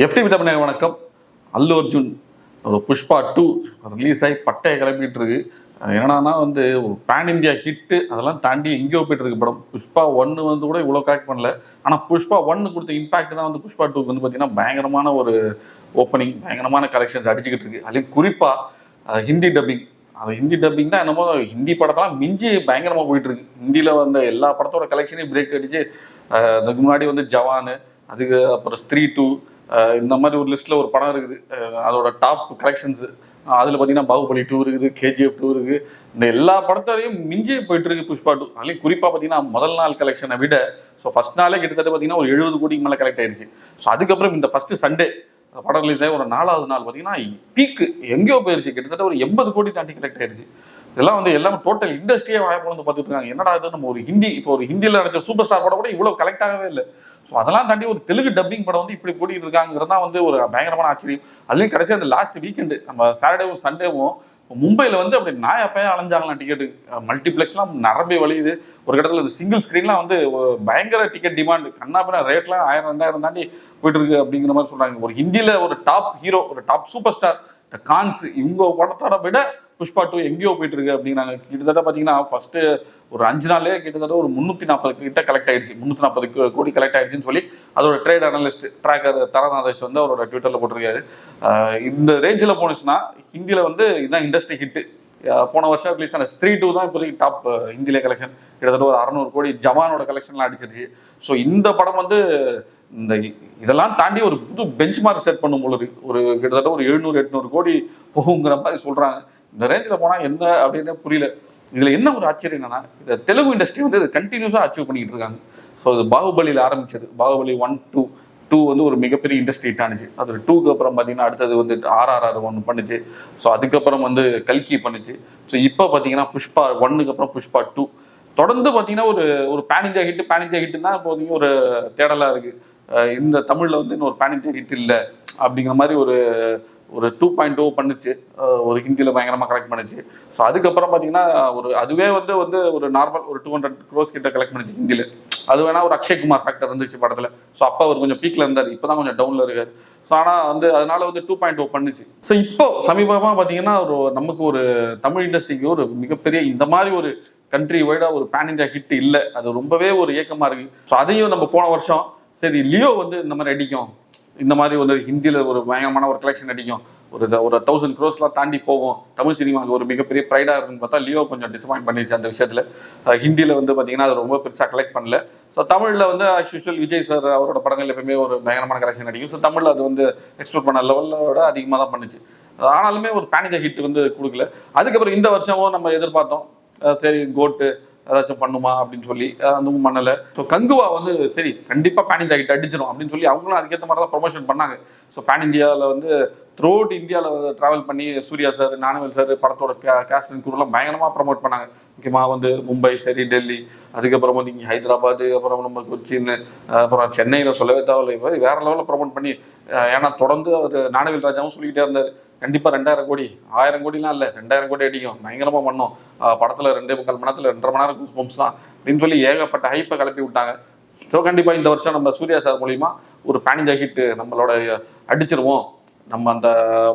FTP தமிழக வணக்கம். அல்லு அர்ஜுன் ஒரு புஷ்பா டூ ரிலீஸ் ஆகி பட்டையை கிளம்பிட்டு இருக்கு என்னன்னா வந்து ஒரு பேன் இந்தியா ஹிட்டு அதெல்லாம் தாண்டி எங்கேயோ போயிட்டு இருக்கு படம். புஷ்பா ஒன்று வந்து கூட இவ்வளோ கரெக்ட் பண்ணல. ஆனால் புஷ்பா ஒன்று கொடுத்த இம்பாக்ட் தான் வந்து புஷ்பா டூக்கு வந்து பார்த்தீங்கன்னா பயங்கரமான ஒரு ஓப்பனிங் பயங்கரமான கலெக்ஷன்ஸ் அடிச்சுக்கிட்டு இருக்கு. அதுலேயும் குறிப்பாக ஹிந்தி டப்பிங் அது ஹிந்தி டப்பிங் தான் என்னமோ ஹிந்தி படத்தெல்லாம் மிஞ்சி பயங்கரமாக போயிட்டு இருக்கு ஹிந்தியில் வந்த எல்லா படத்தோட கலெக்ஷனையும் பிரேக் அடிச்சு அதுக்கு முன்னாடி வந்து ஜவானு அதுக்கு அப்புறம் ஸ்த்ரீ டூ இந்த மாதிரி ஒரு லிஸ்ட்டில் ஒரு படம் இருக்குது. அதோட டாப் கலெக்ஷன்ஸு அதில் பார்த்தீங்கன்னா பாகுபலி டூ இருக்குது கேஜிஎஃப் டூ இருக்குது. இந்த எல்லா படத்தோடையும் மிஞ்சி போயிட்டு இருக்கு புஷ்பா டூ அதுலேயும் குறிப்பாக பார்த்தீங்கன்னா முதல் நாள் கலெக்ஷனை விட ஸோ ஃபஸ்ட் நாளே கிட்டத்தட்ட பார்த்தீங்கன்னா ஒரு எழுபது கோடிக்கு மேலே கலெக்ட் ஆயிருச்சு. ஸோ அதுக்கப்புறம் இந்த ஃபஸ்ட்டு சண்டே படம் ரிலீஸ் ஆகி ஒரு நாலாவது நாள் பார்த்தீங்கன்னா பீக்கு எங்கேயோ போயிருச்சு. கிட்டத்தட்ட ஒரு எண்பது கோடி தாண்டி கலெக்ட் ஆயிருச்சு. இதெல்லாம் வந்து எல்லாமே டோட்டல் இண்டஸ்ட்ரியே வாய்ப்பு வந்து பார்த்துட்டு இருக்காங்க. என்னடா இது? நம்ம ஒரு ஹிந்தி இப்போ ஒரு ஹிந்தியில் நடிச்ச சூப்பர் ஸ்டார் படம் கூட இவ்வளோ கலெக்ட் ஆகவே இல்லை. ஸோ அதெல்லாம் தாண்டி ஒரு தெலுங்கு டப்பிங் படம் வந்து இப்படி கூட்டிட்டு இருக்காங்கிறது தான் வந்து ஒரு பயங்கரமான ஆச்சரியம். அதுலேயும் கடைசி அந்த லாஸ்ட் வீக்கெண்டு நம்ம சாட்டர்டேவும் சண்டேவும் மும்பையில் வந்து அப்படி நாயா பையன் அலைஞ்சாங்களாம் டிக்கெட்டு மல்டிப்ளெக்ஸ்லாம் நரம்பி வழியுது. ஒரு இடத்துல இந்த சிங்கிள் ஸ்க்ரீன்லாம் வந்து பயங்கர டிக்கெட் டிமாண்ட் கண்ணாப்பின ரேட்லாம் ஆயிரம் ரெண்டாயிரம் தாண்டி போயிட்டு இருக்கு அப்படிங்கிற மாதிரி சொல்கிறாங்க ஒரு ஹிந்தியில் ஒரு டாப் ஹீரோ ஒரு டாப் சூப்பர் ஸ்டார் இந்த கான்ஸ் இவங்க படத்தோட விட புஷ்பா டூ எங்கேயோ போயிட்டு இருக்கு அப்படிங்கிறாங்க கிட்டத்தட்ட பார்த்தீங்கன்னா ஃபர்ஸ்ட் ஒரு அஞ்சு நாளே கிட்டத்தட்ட ஒரு முந்நூற்றி நாற்பது கிட்ட கலெக்ட் ஆயிடுச்சு. முந்நூற்றி நாற்பது கோடி கலெக்ட் ஆயிடுச்சுன்னு சொல்லி அதோட ட்ரேட் அனலிஸ்ட் ட்ராக்கர் தரநாதேஷ் வந்து அவரோட ட்விட்டரில் போட்டிருக்காரு. இந்த ரேஞ்சில் போனுச்சுன்னா ஹிந்தியில் வந்து இதுதான் இண்டஸ்ட்ரி ஹிட்டு போன வருஷம் ரிலீஸ் ஆன ஸ்த்ரீ டூ தான் இப்போதைக்கு டாப் ஹிந்தியில கலெக்ஷன் கிட்டத்தட்ட ஒரு அறநூறு கோடி ஜவானோட கலெக்ஷன்லாம் அடிச்சிருச்சு. ஸோ இந்த படம் வந்து இந்த இதெல்லாம் தாண்டி ஒரு புது பெஞ்ச் மார்க் செட் பண்ணும் போல ஒரு கிட்டத்தட்ட ஒரு எழுநூறு எட்நூறு கோடி போகுங்கிற மாதிரி சொல்கிறாங்க இந்த ரேஞ்சில் போனால் என்ன அப்படின்னு புரியல. இதில் என்ன ஒரு ஆச்சரியம் என்னன்னா இந்த தெலுங்கு இண்டஸ்ட்ரி வந்து இது கண்டினியூஸாக அச்சீவ் பண்ணிக்கிட்டு இருக்காங்க. ஸோ அது பாகுபலியில் ஆரம்பிச்சது. பாகுபலி ஒன் டூ டூ வந்து ஒரு மிகப்பெரிய இண்டஸ்ட்ரி ஆனிச்சு. அது டூக்கு அப்புறம் பார்த்தீங்கன்னா அடுத்தது வந்து ஆர்ஆர்ஆர் ஒன்று பண்ணுச்சு. ஸோ அதுக்கப்புறம் வந்து கல்கி பண்ணுச்சு. ஸோ இப்போ பார்த்தீங்கன்னா புஷ்பா ஒன்னுக்கு அப்புறம் புஷ்பா டூ தொடர்ந்து பார்த்தீங்கன்னா ஒரு ஒரு pan India hit pan India hit ஒரு தேடலாக இருக்குது இந்த தமிழில் வந்து இன்னொரு பேன் ஹிட் இல்லை அப்படிங்கிற மாதிரி ஒரு ஒரு டூ பாயிண்ட் டூ பண்ணுச்சு. ஒரு ஹிந்தியில் பயங்கரமாக கலெக்ட் பண்ணுச்சு. ஸோ அதுக்கப்புறம் பார்த்தீங்கன்னா ஒரு அதுவே வந்து வந்து ஒரு நார்மல் ஒரு டூ ஹண்ட்ரட் க்ரோஸ் கிட்ட கலெக்ட் பண்ணுச்சு ஹிந்தியில். அது வேணா ஒரு அக்ஷய்குமார் ஃபேக்டர் இருந்துச்சு படத்தில். ஸோ அப்போ அவர் கொஞ்சம் பீக்கில் இருந்தார். இப்போ தான் கொஞ்சம் டவுனில் இருக்கார். ஸோ ஆனால் வந்து அதனால வந்து டூ பாயிண்ட் டூ பண்ணுச்சு. ஸோ இப்போ சமீபமாக பார்த்தீங்கன்னா ஒரு நமக்கு ஒரு தமிழ் இண்டஸ்ட்ரிக்கு ஒரு மிகப்பெரிய இந்த மாதிரி ஒரு கண்ட்ரி வைடாக ஒரு பேன் இந்தியா ஹிட் இல்லை. அது ரொம்பவே ஒரு ஏக்கமாக இருக்குது ஸோ அதையும் நம்ம போன வருஷம் சரி லியோ வந்து இந்த மாதிரி அடிக்கும். இந்த மாதிரி வந்து ஹிந்தியில் ஒரு பயங்கரமான ஒரு கலெக்ஷன் அடிக்கும். ஒரு ஒரு தௌசண்ட் க்ரோஸ்லாம் தாண்டி போகும். தமிழ் சினிமாவுக்கு ஒரு மிகப்பெரிய ப்ரைடாக இருக்குன்னு பார்த்தா லியோ கொஞ்சம் டிசப்பாயிண்ட் பண்ணிடுச்சு அந்த விஷயத்தில். ஹிந்தியில் வந்து பார்த்தீங்கன்னா அது ரொம்ப பெருசாக கலெக்ட் பண்ணல. ஸோ தமிழில் வந்து ஆஸ் யூஷுவல் விஜய் சார் அவரோட படங்கள் எப்பயுமே ஒரு பயங்கரமான கலெக்ஷன் அடிக்கும். ஸோ தமிழில் அது வந்து எக்ஸ்போர்ட் பண்ண லெவலோட அதிகமாக தான் பண்ணுச்சு. ஆனாலுமே ஒரு பேனிக ஹிட் வந்து கொடுக்கல. அதுக்கப்புறம் இந்த வருஷமும் நம்ம எதிர்பார்த்தோம். சரி கோட்டு ஏதாச்சும் பண்ணுமா அப்படின்னு சொல்லி அஹ் அதுவும் பண்ணலை. ஸோ கங்குவா வந்து சரி கண்டிப்பாக பேன் இந்தியா கிட்ட அடிச்சிடும் அப்படின்னு சொல்லி அவங்களும் அதுக்கேற்ற மாதிரி தான் ப்ரொமோஷன் பண்ணாங்க. ஸோ பேன் இந்தியாவில் வந்து த்ரோட் இந்தியாவில் ட்ராவல் பண்ணி சூர்யா சார் ஞானவேல் சார் படத்தோட கேஸ்ட் அண்ட் குரூலாம் பயங்கரமாக ப்ரமோட் பண்ணாங்க. முக்கியமாக வந்து மும்பை சரி டெல்லி அதுக்கப்புறம் வந்து இங்கே ஹைதராபாத் அப்புறம் நம்ம கொச்சின் அப்புறம் சென்னையில் சொல்லவே தேவையில்லை. வேறு வேற லெவலில் ப்ரமோட் பண்ணி ஏன்னா தொடர்ந்து அவர் நானவில் ராஜாவும் சொல்லிக்கிட்டே இருந்தார். கண்டிப்பாக ரெண்டாயிரம் கோடி ஆயிரம் கோடிலாம் இல்லை ரெண்டாயிரம் கோடி அடிக்கும். பயங்கரமாக பண்ணோம். படத்தில் ரெண்டே முக்கால் மணி நேரத்தில் ரெண்டரை மணி நேரம் கூஸ் பம்ப்ஸ் தான். அப்படின்னு சொல்லி ஏகப்பட்ட ஹைப்பை கிளப்பி விட்டாங்க. ஸோ கண்டிப்பாக இந்த வருஷம் நம்ம சூர்யா சார் மூலிமா ஒரு பேனிஞ்சா ஹிட் நம்மளோட அடிச்சிருவோம். நம்ம அந்த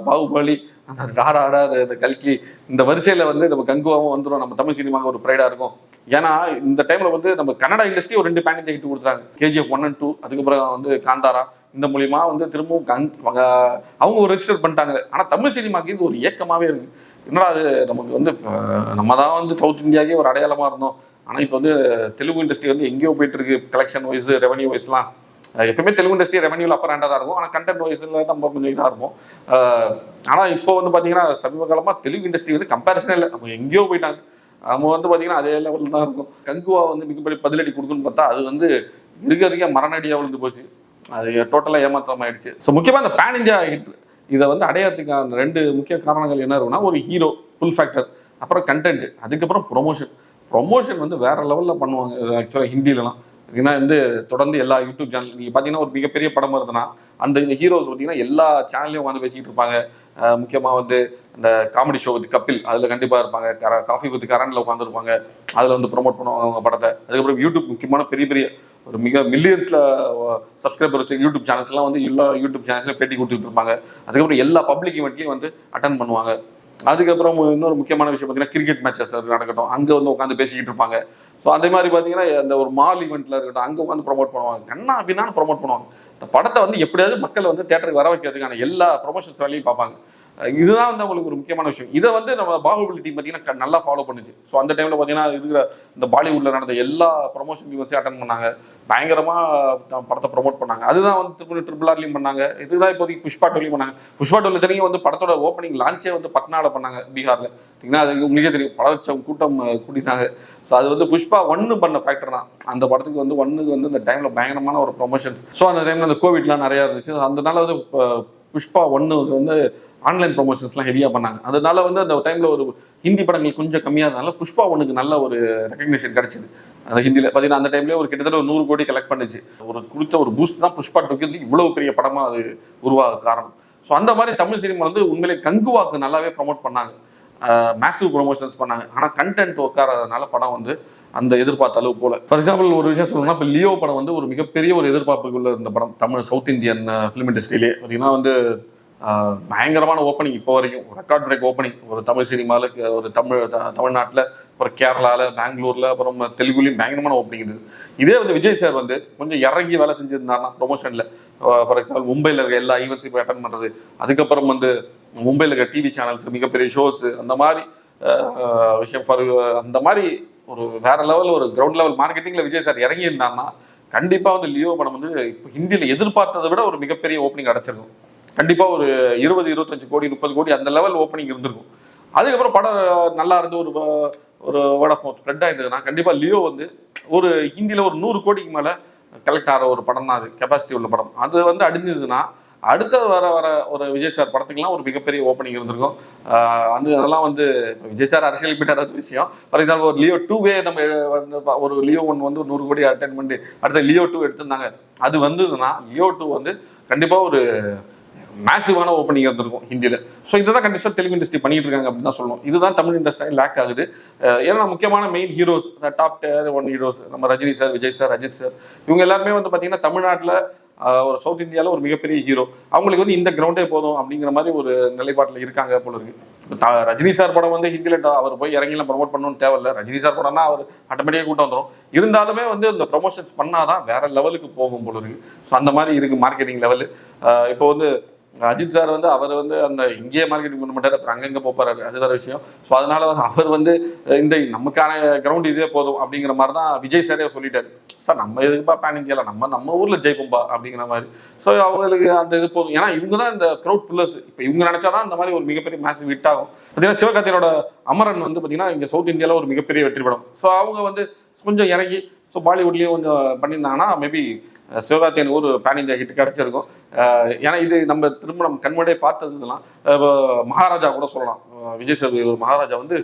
பாகுபலி அந்த டாரா இந்த கல்கி இந்த வரிசையில் வந்து நம்ம கங்குவாவும் வந்துடும் நம்ம தமிழ் சினிமாவுக்கு ஒரு ப்ரைடாக இருக்கும். ஏன்னா இந்த டைமில் வந்து நம்ம கன்னடா இண்டஸ்ட்ரி ஒரு ரெண்டு பேனிஞ்சா ஜாக்கெட் கொடுத்துறாங்க கேஜிஎஃப் ஒன் அண்ட் டூ அதுக்கப்புறம் வந்து காந்தாரா இந்த மூலியமா வந்து திரும்பவும் கங் அவங்க ஒரு ரெஜிஸ்டர் பண்ணிட்டாங்க. ஆனா தமிழ் சினிமாக்கு இது ஒரு இயக்கமாகவே இருக்கு. என்னடா அது? நமக்கு வந்து நம்ம தான் வந்து சவுத் இந்தியாவுக்கே ஒரு அடையாளமா இருந்தோம். ஆனா இப்போ வந்து தெலுங்கு இண்டஸ்ட்ரி வந்து எங்கேயோ போயிட்டு இருக்கு கலெக்ஷன் வைஸ் ரெவன்யூ வைஸ்லாம் எப்பவுமே தெலுங்கு இண்டஸ்ட்ரி ரெவன்யூல அப்பர் ஹேண்டாக தான் இருக்கும். ஆனால் கண்டென்ட் வைஸ்ல நம்ம கொஞ்சம் இதாக இருக்கும். ஆனால் இப்போ வந்து பார்த்தீங்கன்னா சமீப காலமாக தெலுங்கு இண்டஸ்ட்ரி வந்து கம்பேரிசனே இல்லை. அவங்க எங்கேயோ போயிட்டாங்க. நம்ம வந்து பார்த்தீங்கன்னா அதே லெவலில் தான் இருக்கும். கங்குவா வந்து மிகப்பெரிய பதிலடி கொடுக்குன்னு பார்த்தா அது வந்து இருக்கிறதுக்கே மரணடியாக விழுந்து போச்சு. அது டோட்டலாக ஏமாற்றம் ஆயிடுச்சு ஸோ முக்கியமாக இந்த பேன் இந்தியா ஹிட் இதை வந்து அடையாததுக்கான ரெண்டு முக்கிய காரணங்கள் என்ன இருக்குன்னா ஒரு ஹீரோ ஃபுல் ஃபேக்டர் அப்புறம் கண்டென்ட் அதுக்கப்புறம் ப்ரொமோஷன் ப்ரொமோஷன் வந்து வேற லெவலில் பண்ணுவாங்க ஆக்சுவலாக ஹிந்திலலாம். ஏன்னா வந்து தொடர்ந்து எல்லா யூடியூப் சேனல் நீங்கள் பார்த்தீங்கன்னா ஒரு மிகப்பெரிய படம் வருதுன்னா அந்த இந்த ஹீரோஸ் பார்த்தீங்கன்னா எல்லா சேனல்லையும் வந்து பேசிக்கிட்டு இருப்பாங்க. முக்கியமாக வந்து இந்த காமெடி ஷோ வித் கப்பில் அதில் கண்டிப்பாக இருப்பாங்க. கர காஃபி வித் கரண்டில் உட்காந்துருப்பாங்க அதில் வந்து ப்ரோமோட் பண்ணுவாங்க அவங்க படத்தை. அதுக்கப்புறம் யூடியூப் முக்கியமான பெரிய பெரிய ஒரு மிக மில்லியன்ஸில் சப்ஸ்கிரைபர் வச்சு யூடியூப் சேனல்ஸ்லாம் வந்து எல்லா யூடியூப் சேனல்ஸ்லையும் பேட்டி கொடுத்துட்டு இருப்பாங்க. அதுக்கப்புறம் எல்லா பப்ளிக் ஈவெண்ட்லையும் வந்து அட்டன் பண்ணுவாங்க. அதுக்கப்புறம் இன்னொரு முக்கியமான விஷயம் பார்த்தீங்கன்னா கிரிக்கெட் மேட்சஸ் நடக்கட்டும். அங்கே வந்து உட்காந்து பேசிக்கிட்டு இருப்பாங்க. ஸோ அதே மாதிரி பார்த்தீங்கன்னா அந்த ஒரு மால் ஈவெண்ட்டில் இருக்கட்டும் அங்கே உட்காந்து ப்ரோமோட் பண்ணுவாங்க. கண்ணா அப்படின்னா ப்ரொமோட் பண்ணுவாங்க. இந்த படத்தை வந்து எப்படியாவது மக்கள் வந்து தேட்டருக்கு வர வைக்கிறதுக்கான எல்லா ப்ரொமோஷன்ஸ் வேலையும் பார்ப்பாங்க. இதுதான் வந்து அவங்களுக்கு ஒரு முக்கியமான விஷயம். இதை வந்து நம்ம பாகுபலி டீம் பார்த்தீங்கன்னா நல்லா ஃபாலோ பண்ணுச்சு. ஸோ அந்த டைமில் பார்த்தீங்கன்னா இருக்கிற இந்த பாலிவுட்டில் நடந்த எல்லா ப்ரொமோஷன் ஈவெண்ட்ஸையும் அட்டன் பண்ணாங்க. பயங்கரமாக படத்தை ப்ரொமோட் பண்ணாங்க. அதுதான் வந்து திருப்பி ட்ரிபிள் ஆர்லையும் பண்ணாங்க. இதுதான் இப்போதைக்கு புஷ்பா டோலையும் பண்ணாங்க. புஷ்பா டோல் தெரியும் வந்து படத்தோட ஓப்பனிங் லான்ச்சே வந்து பட்னாவில் பண்ணாங்க பீகாரில். பார்த்தீங்கன்னா அது உங்களுக்கே தெரியும். பல லட்சம் கூட்டம் கூட்டினாங்க ஸோ அது வந்து புஷ்பா ஒன்று பண்ண ஃபேக்டர் தான். அந்த படத்துக்கு வந்து ஒன்றுக்கு வந்து இந்த டைமில் பயங்கரமான ஒரு ப்ரொமோஷன்ஸ் ஸோ அந்த டைமில் அந்த கோவிட்லாம் நிறையா இருந்துச்சு. அதனால வந்து புஷ்பா ஒன்று வந்து ஆன்லைன் ப்ரொமோஷன்ஸ்லாம் ஹெவியாக பண்ணாங்க. அதனால வந்து அந்த டைமில் ஒரு ஹிந்தி படங்கள் கொஞ்சம் கம்மியாக இருந்தாலும் புஷ்பா ஒன்றுக்கு நல்ல ஒரு ரெக்கக்னேஷன் கிடச்சிது. அந்த ஹிந்தியில் பார்த்தீங்கன்னா அந்த டைம்லேயே ஒரு கிட்டத்தட்ட ஒரு நூறு கோடி கலெக்ட் பண்ணிச்சு. ஒரு கொடுத்த ஒரு பூஸ்ட் தான் புஷ்பா டூக்கு வந்து இவ்வளோ பெரிய படமாக அது உருவாக காரணம். ஸோ அந்த மாதிரி தமிழ் சினிமா வந்து உண்மையிலே கங்குவாக்கு நல்லாவே ப்ரொமோட் பண்ணாங்க. மேசிவ் ப்ரொமோஷன்ஸ் பண்ணாங்க. ஆனால் கண்டென்ட் உட்காராதனால படம் வந்து அந்த எதிர்பார்த்த அளவு போல. ஃபார் எக்ஸாம்பிள் ஒரு விஷயம் சொல்லணும்னா இப்போ லியோ படம் வந்து ஒரு மிகப்பெரிய ஒரு எதிர்பார்ப்புக்குள்ள இருந்த படம். தமிழ் சவுத் இந்தியன் ஃபிலிம் இண்டஸ்ட்ரியிலே பார்த்தீங்கன்னா வந்து பயங்கரமான ஓப்பனிங் இப்போ வரைக்கும். ரெக்கார்ட் பிரேக் ஓப்பனிங் ஒரு தமிழ் சினிமாவில் ஒரு தமிழ் த- தமிழ்நாட்டில் அப்புறம் கேரளாவில் பெங்களூரில் அப்புறம் தெலுங்குலையும் பயங்கரமான ஓப்பனிங் இது. இதே வந்து விஜய் சார் வந்து கொஞ்சம் இறங்கி வேலை செஞ்சிருந்தாருன்னா ப்ரொமோஷனில் ஃபார் எக்ஸாம்பிள் மும்பையில் இருக்க எல்லா ஈவெண்ட்ஸும் இப்போ அட்டன் பண்ணுறது அதுக்கப்புறம் வந்து மும்பையில் இருக்க டிவி சேனல்ஸ் மிகப்பெரிய ஷோஸ் அந்த மாதிரி விஷயம் ஃபார் அந்த மாதிரி ஒரு வேற லெவல் ஒரு கிரவுண்ட் லெவல் மார்க்கெட்டிங்கில் விஜய் சார் இறங்கி இருந்தாருன்னா கண்டிப்பாக வந்து லியோ படம் வந்து இப்போ ஹிந்தியில் எதிர்பார்த்ததை விட ஒரு மிகப்பெரிய ஓப்பனிங் அடைச்சிருக்கும் கண்டிப்பாக ஒரு இருபது இருபத்தஞ்சு கோடி முப்பது கோடி அந்த லெவல் ஓப்பனிங் இருந்திருக்கும். அதுக்கப்புறம் படம் நல்லா இருந்து ஒரு ஒரு வேர்ட் ஆஃப் மவுத் ஸ்ப்ரெட் ஆயிருந்ததுன்னா கண்டிப்பாக லியோ வந்து ஒரு ஹிந்தியில் ஒரு நூறு கோடிக்கு மேலே கலெக்ட் ஆகிற ஒரு படம் தான் அது. கெப்பாசிட்டி உள்ள படம். அது வந்து அடிஞ்சதுன்னா அடுத்த வர வர ஒரு விஜய் சார் படத்துக்குலாம் ஒரு மிகப்பெரிய ஓப்பனிங் இருந்திருக்கும். அது அதெல்லாம் வந்து விஜய் சார் அரசியல் போயிட்டார் அது விஷயம். ஃபார் எக்ஸாம்பிள் ஒரு லியோ டூவே நம்ம வந்து ஒரு லியோ ஒன் வந்து ஒரு நூறு கோடி அட்டன் பண்ணி அடுத்த லியோ டூ எடுத்திருந்தாங்க. அது வந்ததுன்னா லியோ டூ வந்து கண்டிப்பாக ஒரு மேசிவான ஓப்பனிங் இருந்திருக்கும் ஹிந்தியில். ஸோ இதுதான் கண்டிப்பாக தெலுங்கு இண்டஸ்ட்ரி பண்ணிட்டு இருக்காங்க அப்படின்னு தான் சொல்லணும். இதுதான் தமிழ் இண்டஸ்ட்ரி லேக் ஆகுது. ஏன்னா முக்கியமான main heroes top tier one heroes நம்ம Rajini sir Vijay sir Ajith sir இவங்க எல்லாருமே வந்து பார்த்தீங்கன்னா தமிழ்நாட்டில் ஒரு சவுத் இந்தியாவில் ஒரு மிகப்பெரிய ஹீரோ அவங்களுக்கு வந்து இந்த கிரவுண்டே போதும் அப்படிங்கிற மாதிரி ஒரு நிலைப்பாட்டில் இருக்காங்க போல இருக்கு. ரஜினி சார் படம் வந்து ஹிந்தியில் அவர் போய் இறங்கிலாம் ப்ரமோட் பண்ணணும்னு தேவையில்ல ரஜினி சார் படம்னா அவர் ஆட்டோமேட்டிக்காக கூட்டம் வந்துடும் இருந்தாலுமே வந்து இந்த ப்ரொமோஷன்ஸ் பண்ணாதான் வேற லெவலுக்கு போகும் போல இருக்கு. ஸோ அந்த மாதிரி இருக்கு மார்க்கெட்டிங் லெவலு இப்போ வந்து அஜித் சார் வந்து அவர் வந்து அந்த இங்கேயே மார்க்கெட்டிங் பண்ண மாட்டார் அப்புறம் அங்கங்கே போப்பாரு அது வேறு விஷயம். ஸோ அதனால வந்து அவர் வந்து இந்த நமக்கான கிரவுண்ட் இதே போதும் அப்படிங்கிற மாதிரி தான் விஜய் சாரே சொல்லிட்டாரு. சார் நம்ம எதுக்குப்பா பேன் இந்தியாவில் நம்ம நம்ம ஊரில் ஜெயிப்போம்பா அப்படிங்கிற மாதிரி. ஸோ அவங்களுக்கு அந்த இது போதும். ஏன்னா இவங்க தான் இந்த க்ரௌட் பில்லர்ஸ் இப்போ இவங்க நினைச்சாதான் இந்த மாதிரி ஒரு மிகப்பெரிய மேசிவ் ஹிட் ஆகும். பார்த்தீங்கன்னா சிவகார்த்தியனோட அமரன் வந்து பார்த்தீங்கன்னா இங்கே சவுத் இந்தியாவில் ஒரு மிகப்பெரிய வெற்றி படம். ஸோ அவங்க வந்து கொஞ்சம் இறங்கி ஸோ பாலிவுட்லேயும் கொஞ்சம் பண்ணியிருந்தாங்கன்னா மேபி சிவகார்த்திகன் ஒரு பேன் இந்தியா ஹிட் கிடைச்சிருக்கும். ஏன்னா இது நம்ம திரும்ப நம்ம கண்முடியே பார்த்ததுலாம் மகாராஜா கூட சொல்லலாம். விஜய் சேதுபதி ஒரு மகாராஜா வந்து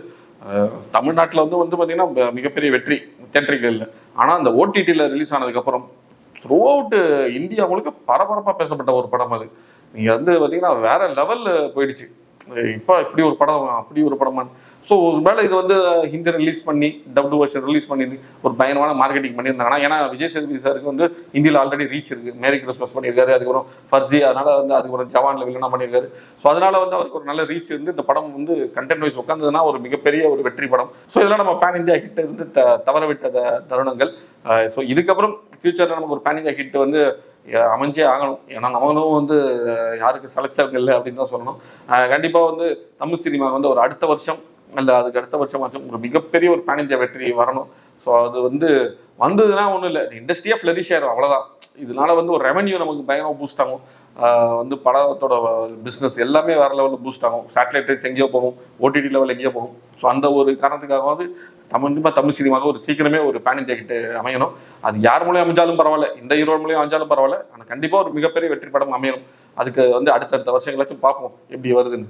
தமிழ்நாட்டில் வந்து வந்து பார்த்தீங்கன்னா மிகப்பெரிய வெற்றி தேட்டரிகளில் ஆனால் அந்த ஓடிடியில் ரிலீஸ் ஆனதுக்கப்புறம் த்ரூ அவுட் இந்தியா முழுக்க பரபரப்பாக பேசப்பட்ட ஒரு படம் அது. நீங்கள் வந்து பார்த்தீங்கன்னா வேற லெவலில் போயிடுச்சு. இப்போ இப்படி ஒரு படம் அப்படி ஒரு படமான்னு. ஸோ ஒருவேளை இது வந்து ஹிந்தி ரிலீஸ் பண்ணி டபுள் வருஷன் ரிலீஸ் பண்ணி ஒரு பயங்கரமான மார்க்கெட்டிங் பண்ணியிருந்தாங்கன்னா ஏன்னா விஜய் சேதுபதி சாருக்கு வந்து ஹிந்தியில் ஆல்ரெடி ரீச் இருக்கு. மேரி கிறிஸ்மஸ் பண்ணியிருக்காரு அதுக்கப்புறம் ஃபர்ஜி அதனால வந்து அதுக்கப்புறம் ஜவானில் வில்லனா பண்ணியிருக்காரு. ஸோ அதனால வந்து அவருக்கு ஒரு நல்ல ரீச் இருந்து இந்த படம் வந்து கண்டென்ட் வைஸ் உட்காந்ததுன்னா ஒரு மிகப்பெரிய ஒரு வெற்றி படம். ஸோ இதெல்லாம் நம்ம பேன் இந்தியா ஹிட் இருந்து த- தவற விட்ட தருணங்கள். ஸோ இதுக்கப்புறம் ஃபியூச்சரில் நமக்கு ஒரு பேன் இந்தியா ஹிட் வந்து அமைஞ்சே ஆகணும். ஏன்னா நம்மளும் வந்து யாருக்கு செலக்டவங்க இல்லை அப்படின்னு தான் சொல்லணும். கண்டிப்பாக வந்து தமிழ் சினிமா வந்து ஒரு அடுத்த வருஷம் இல்லை அதுக்கு அடுத்த வருஷமாச்சும் ஒரு மிகப்பெரிய ஒரு பேன் இந்தியா வெற்றி வரணும். ஸோ அது வந்து வந்ததுன்னா ஒன்றும் இல்லை. இண்டஸ்ட்ரியாக ஃப்ளரிஷ் ஆயிரும் அவ்வளோதான் இதனால வந்து ஒரு ரெவன்யூ நமக்கு பயங்கரமாக பூஸ்ட் ஆகும். வந்து படத்தோட பிஸ்னஸ் எல்லாமே வேற லெவலில் பூஸ்ட் ஆகும். சேட்டலைட் ரைட்ஸ் எங்கேயோ போகும் ஓடிடி லெவல் எங்கேயோ போகும். ஸோ அந்த ஒரு காரணத்துக்காகவாவது தமிழ் தமிழ் சினிமாவில் ஒரு சீக்கிரமே ஒரு பேன் இந்தியா கிட்ட அமையணும். அது யார் மூலியம் அமைஞ்சாலும் பரவாயில்ல இந்த ஹீரோ மூலியம் அமைஞ்சாலும் பரவாயில்ல. ஆனால் கண்டிப்பாக ஒரு மிகப்பெரிய வெற்றி படம் அமையணும். அதுக்கு வந்து அடுத்தடுத்த வருஷங்களாச்சும் பார்ப்போம் எப்படி வருதுன்னு.